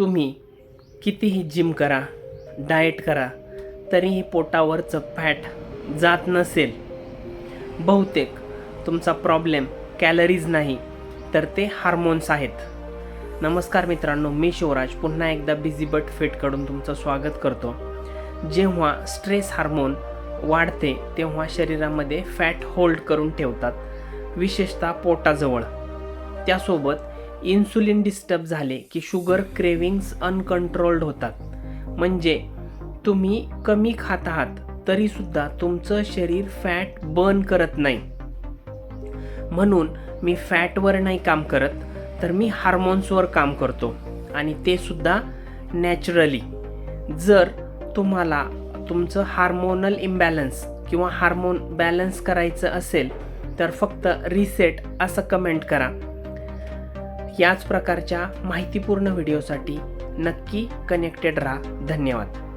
तुम्ही कितीही जिम करा डाएट करा तरीही पोटावरचं फॅट जात नसेल. बहुतेक तुमचा प्रॉब्लेम कॅलरीज नाही तर ते हार्मोन्स आहेत. नमस्कार मित्रांनो मी शिवराज. पुन्हा एकदा बिझी बट फिटकडून तुमचं स्वागत करतो. जेव्हा स्ट्रेस हार्मोन वाढते तेव्हा शरीरामध्ये फॅट होल्ड करून ठेवतात विशेषतः पोटाजवळ. त्यासोबत इन्सुलिन डिस्टर्ब झाले की शुगर क्रेविंग्स अनकंट्रोल्ड होतात. म्हणजे तुम्ही कमी खात आहात तरीसुद्धा तुमचं शरीर फॅट बर्न करत नाही. म्हणून मी फॅटवर नाही काम करत तर मी हार्मोन्सवर काम करतो. आणि ते सुद्धा नॅचरली जर तुम्हाला तुमचं हार्मोनल इम्बॅलन्स किंवा हार्मोन बॅलन्स करायचं असेल तर फक्त रिसेट असं कमेंट करा. याच प्रकारच्या माहितीपूर्ण व्हिडिओसाठी नक्की कनेक्टेड राहा. धन्यवाद.